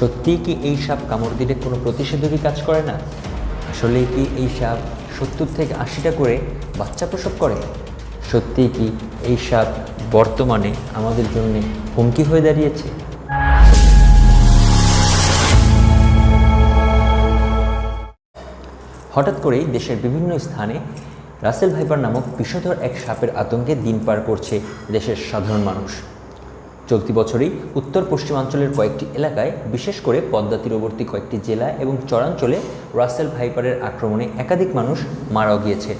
সত্যিই কি এই সাপ কামড় দিলে কোনো প্রতিষেধকই কাজ করে না? আসলে কি এই সাপ সত্তর থেকে আশিটা করে বাচ্চা প্রসব করে? সত্যিই কি এই সাপ বর্তমানে আমাদের জন্য হুমকি হয়ে দাঁড়িয়েছে? হঠাৎ করেই দেশের বিভিন্ন স্থানে রাসেল ভাইপার নামক বিষধর এক সাপের আতঙ্কে দিন পার করছে দেশের সাধারণ মানুষ। চলতি বছরেই উত্তর পশ্চিমাঞ্চলের কয়েকটি এলাকায়, বিশেষ করে পদ্মা তীরবর্তী কয়েকটি জেলা এবং চরাঞ্চলে রাসেল ভাইপারের আক্রমণে একাধিক মানুষ মারাও গিয়েছে।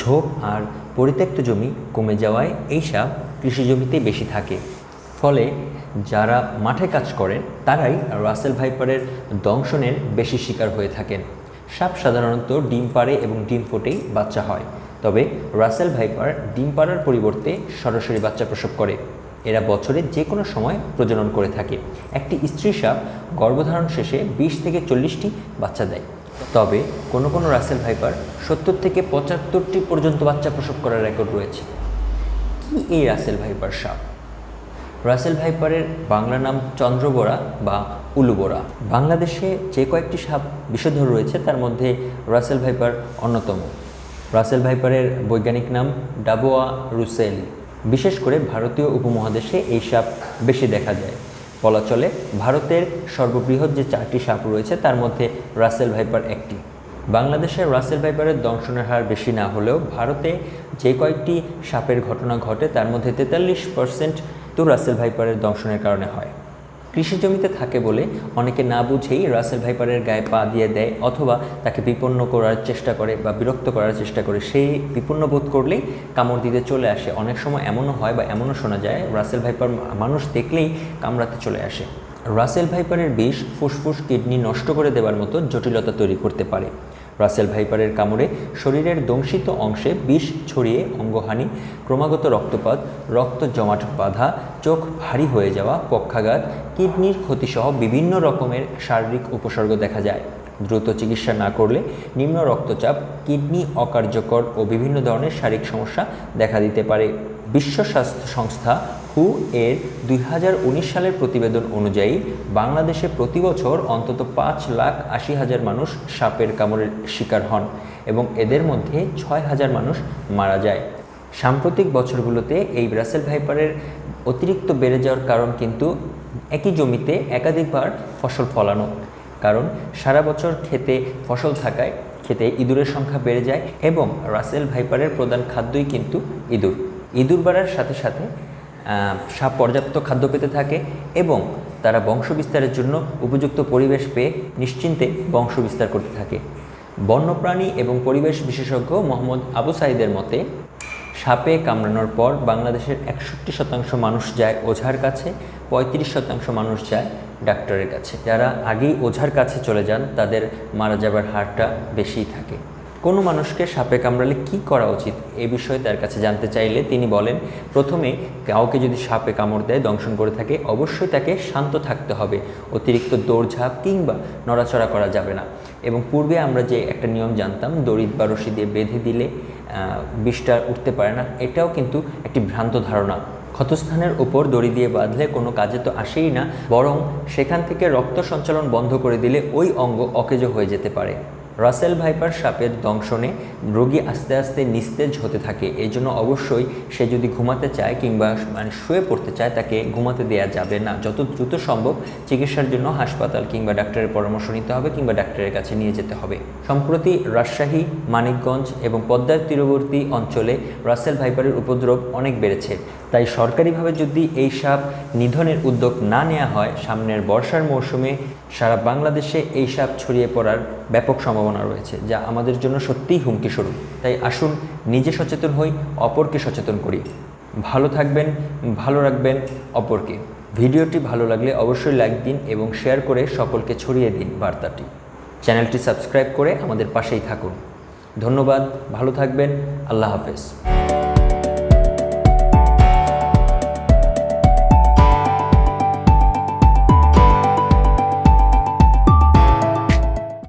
ঝোপ আর পরিত্যক্ত জমি কমে যাওয়ায় এই সাপ কৃষি জমিতে বেশি থাকে। ফলে যারা মাঠে কাজ করেন, তারাই রাসেল ভাইপারের দংশনের বেশি শিকার হয়ে থাকেন। সাপ সাধারণত ডিম পাড়ে এবং ডিম ফোটেই বাচ্চা হয়। তবে রাসেল ভাইপার ডিম পাড়ার পরিবর্তে সরাসরি বাচ্চা প্রসব করে। এরা বছরে যে কোনো সময় প্রজনন করে থাকে। একটি স্ত্রী সাপ গর্ভধারণ শেষে বিশ থেকে চল্লিশটি বাচ্চা দেয়। তবে কোনো কোনো রাসেল ভাইপার সত্তর থেকে পঁচাত্তরটি পর্যন্ত বাচ্চা প্রসব করার রেকর্ড রয়েছে। কি এই রাসেল ভাইপার সাপ? রাসেল ভাইপারের বাংলা নাম চন্দ্রবোরা বা উলুবোরা বাংলাদেশে যে কয়েকটি সাপ বিষধর রয়েছে, তার মধ্যে রাসেল ভাইপার অন্যতম। রাসেল ভাইপারের বৈজ্ঞানিক নাম ডাবোয়া রুসেল। বিশেষ করে ভারতীয় উপমহাদেশে এই সাপ বেশি দেখা যায়। বলা চলে ভারতের সর্ববৃহৎ যে চারটি সাপ রয়েছে, তার মধ্যে রাসেল ভাইপার একটি। বাংলাদেশে রাসেল ভাইপারের দংশনের হার বেশি না হলেও ভারতে যে কয়েকটি সাপের ঘটনা ঘটে, তার মধ্যে তেতাল্লিশ পার্সেন্ট তো রাসেল ভাইপারের দংশনের কারণে হয়। কৃষি জমিতে থাকে বলে অনেকে না বুঝেই রাসেল ভাইপারের গায়ে পা দিয়ে দেয় অথবা তাকে বিপন্ন করার চেষ্টা করে বা বিরক্ত করার চেষ্টা করে। সেই বিপন্ন বোধ করলেই কামড় দিতে চলে আসে। অনেক সময় এমনও হয় বা এমনও শোনা যায়, রাসেল ভাইপার মানুষ দেখলেই কামড়াতে চলে আসে। রাসেল ভাইপারের বিষ ফুসফুস কিডনি নষ্ট করে দেওয়ার মতো জটিলতা তৈরি করতে পারে। রাসেল ভাইপারের কামড়ে শরীরের দংশিত অংশে বিষ ছড়িয়ে অঙ্গহানি, ক্রমাগত রক্তপাত, রক্ত জমাট বাধা, চোখ ভারী হয়ে যাওয়া, পক্ষাঘাত, কিডনির ক্ষতিসহ বিভিন্ন রকমের শারীরিক উপসর্গ দেখা যায়। দ্রুত চিকিৎসা না করলে নিম্ন রক্তচাপ, কিডনি অকার্যকর ও বিভিন্ন ধরনের শারীরিক সমস্যা দেখা দিতে পারে। বিশ্ব স্বাস্থ্য সংস্থা হু এর দুই হাজার উনিশ সালের প্রতিবেদন অনুযায়ী, বাংলাদেশে প্রতি বছর অন্তত পাঁচ লাখ আশি হাজার মানুষ সাপের কামড়ের শিকার হন এবং এদের মধ্যে ছয় হাজার মানুষ মারা যায়। সাম্প্রতিক বছরগুলোতে এই ব্রাসেল ভাইপারের অতিরিক্ত বেড়ে যাওয়ার কারণ কিন্তু একই জমিতে একাধিকবার ফসল ফলানো। কারণ সারা বছর খেতে ফসল থাকায় খেতে ইঁদুরের সংখ্যা বেড়ে যায় এবং রাসেল ভাইপারের প্রধান খাদ্যই কিন্তু ইঁদুর। ইঁদুর বাড়ার সাথে সাথে সাপ পর্যাপ্ত খাদ্য পেতে থাকে এবং তারা বংশবিস্তারের জন্য উপযুক্ত পরিবেশ পেয়ে নিশ্চিন্তে বংশবিস্তার করতে থাকে। বন্যপ্রাণী এবং পরিবেশ বিশেষজ্ঞ মোহাম্মদ আবু সাইদের মতে, সাপে কামড়ানোর পর বাংলাদেশের একষট্টি শতাংশ মানুষ যায় ওঝার কাছে, পঁয়ত্রিশ শতাংশ মানুষ যায় ডাক্তারের কাছে। যারা আগেই ওঝার কাছে চলে যান, তাদের মারা যাবার হারটা বেশিই থাকে। কোনো মানুষকে সাপে কামড়ালে কি করা উচিত এ বিষয়ে তার কাছে জানতে চাইলে তিনি বলেন, প্রথমে কাউকে যদি সাপে কামড় দেয়, দংশন করে থাকে, অবশ্যই তাকে শান্ত থাকতে হবে। অতিরিক্ত দৌড়ঝাঁপ কিংবা নড়াচড়া করা যাবে না। এবং পূর্বে আমরা যে একটা নিয়ম জানতাম দড়িত বা রশি দিয়ে বেঁধে দিলে বিষটা উঠতে পারে না, এটাও কিন্তু একটি ভ্রান্ত ধারণা। ক্ষতস্থানের উপর দড়ি দিয়ে বাঁধলে কোনো কাজে তো আসেই না, বরং সেখান থেকে রক্ত সঞ্চালন বন্ধ করে দিলে ওই অঙ্গ অকেজো হয়ে যেতে পারে। রাসেল ভাইপার সাপের দংশনে রোগী আস্তে আস্তে নিস্তেজ হতে থাকে এই জন্য অবশ্যই সে যদি ঘুমাতে চায় কিংবা মানে শুয়ে পড়তে চায়, তাকে ঘুমাতে দেওয়া যাবে না। যত দ্রুত সম্ভব চিকিৎসার জন্য হাসপাতাল কিংবা ডাক্তারের পরামর্শ নিতে হবে কিংবা ডাক্তারের কাছে নিয়ে যেতে হবে। সম্প্রতি রাজশাহী, মানিকগঞ্জ এবং পদ্মার তীরবর্তী অঞ্চলে রাসেল ভাইপারের উপদ্রব অনেক বেড়েছে। তাই সরকারিভাবে যদি এই সাপ নিধনের উদ্যোগ না নেওয়া হয়, সামনের বর্ষার মৌসুমে সারা বাংলাদেশে এই সাপ ছড়িয়ে পড়ার ব্যাপক সম্ভাবনা রয়েছে, যা আমাদের জন্য সত্যিই হুমকি স্বরূপ তাই আসুন, নিজে সচেতন হই, অপরকে সচেতন করি। ভালো থাকবেন, ভালো রাখবেন অপরকে। ভিডিওটি ভালো লাগলে অবশ্যই লাইক দিন এবং শেয়ার করে সকলকে ছড়িয়ে দিন বার্তাটি। চ্যানেলটি সাবস্ক্রাইব করে আমাদের পাশেই থাকুন। ধন্যবাদ, ভালো থাকবেন, আল্লাহ হাফেজ।